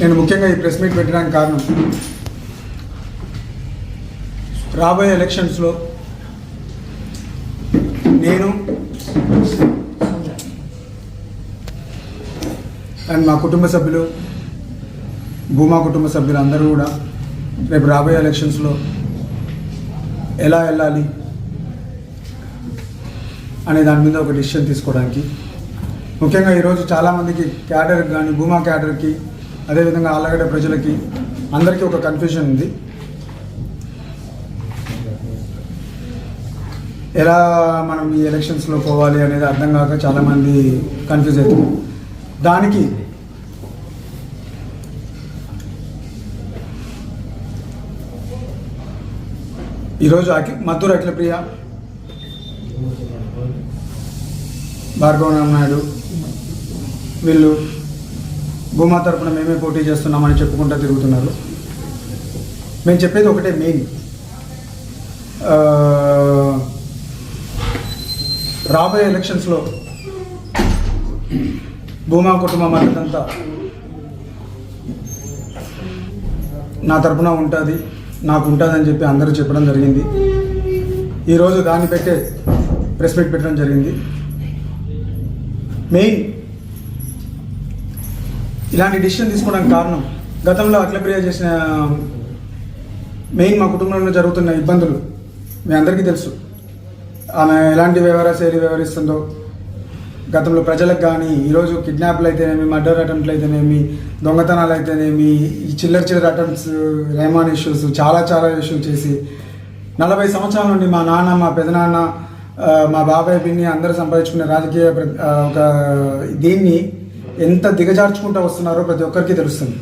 నేను ముఖ్యంగా ఈ ప్రెస్ మీట్ పెట్టడానికి కారణం రాబోయే ఎలక్షన్స్లో నేను అండ్ మా కుటుంబ సభ్యులు భూమా కుటుంబ సభ్యులు అందరూ కూడా రేపు రాబోయే ఎలక్షన్స్లో ఎలా వెళ్ళాలి అనే దాని మీద ఒక డిసిషన్ తీసుకోవడానికి. ముఖ్యంగా ఈరోజు చాలామందికి క్యాడర్కి కానీ భూమా క్యాడర్కి అదేవిధంగా ఆళ్ళగడ్డ ప్రజలకి అందరికీ ఒక కన్ఫ్యూజన్ ఉంది. ఎలా మనం ఈ ఎలక్షన్స్లో పోవాలి అనేది అర్థం కాక చాలామంది కన్ఫ్యూజ్ అవుతున్నారు. దానికి ఈరోజు అఖి మధుర అఖిలప్రియ భార్గవ నాయుడు వీళ్ళు భూమా తరపున మేమే పోటీ చేస్తున్నామని చెప్పుకుంటూ తిరుగుతున్నారు. మేము చెప్పేది ఒకటే మెయిన్ రాబోయే ఎలక్షన్స్లో భూమా కుటుంబం మద్దతంతా నా తరపున ఉంటుంది నాకు ఉంటుందని చెప్పి అందరూ చెప్పడం జరిగింది. ఈరోజు దాన్ని పెట్టే ప్రెస్ మీట్ పెట్టడం జరిగింది. మెయిన్ ఇలాంటి డిసిషన్ తీసుకోవడానికి కారణం గతంలో అఖిలప్రియ చేసిన మెయిన్ మా కుటుంబంలో జరుగుతున్న ఇబ్బందులు మీ అందరికీ తెలుసు. ఆమె ఎలాంటి వ్యవహార శైలి వ్యవహరిస్తుందో గతంలో ప్రజలకు కానీ ఈరోజు కిడ్నాప్లు అయితేనేమి మర్డర్ అటెంప్ట్లు అయితేనేమి దొంగతనాలు అయితేనేమి ఈ చిల్లర చిల్లర అటెంప్ట్స్ రేమాన్ ఇష్యూస్ చాలా చాలా ఇష్యూస్ చేసి నలభై సంవత్సరాల నుండి మా నాన్న మా పెదనాన్న మా బాబాయ్ పిన్ని అందరూ సంపాదించుకునే రాజకీయ ప్ర- ఒక దీన్ని ఎంత దిగజార్చుకుంటూ వస్తున్నారో ప్రతి ఒక్కరికి తెలుస్తుంది.